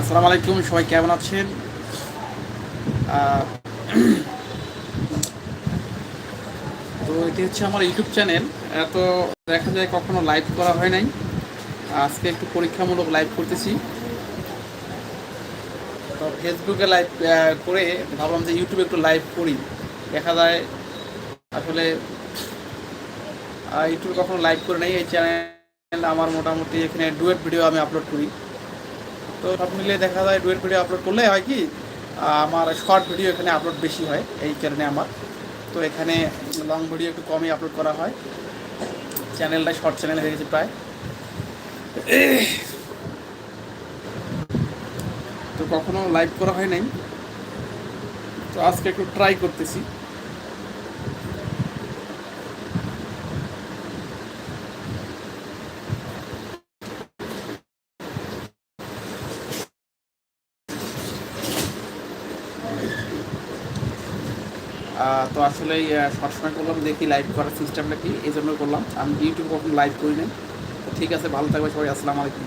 আসসালামু আলাইকুম, সবাই কেমন আছেন? তো এটি হচ্ছে আমার ইউটিউব চ্যানেল। এত দেখা যায় কখনো লাইভ করা হয় নাই। আজকে একটু পরীক্ষামূলক লাইভ করতেছি। তো ফেসবুকে লাইভ করে ভাবলাম যে ইউটিউবে একটু লাইভ করি। দেখা যায় আসলে ইউটিউবে কখনো লাইভ করে নাই। এই চ্যানেল আমার মোটামুটি এখানে ডুয়েট ভিডিও আমি আপলোড করি। তো সব মিলিয়ে দেখা যায় ডুয়েট ভিডিও আপলোড করলে হয় কি আমার শর্ট ভিডিও এখানে আপলোড বেশি হয়, এই কারণে আমার। তো এখানে লং ভিডিও একটু কমই আপলোড করা হয়। চ্যানেলটা শর্ট চ্যানেল হয়ে গেছে প্রায়। তো কখনো লাইভ করা হয় নাই। তো আজকে একটু ট্রাই করতেছি। তো আসলে সবসময় করলাম, দেখি লাইভ করার সিস্টেমটা কি, এই জন্য করলাম। আমি ইউটিউব কখন লাইভ করি না ঠিক আছে, ভালো থাকবে সবাই, আসসালামু আলাইকুম।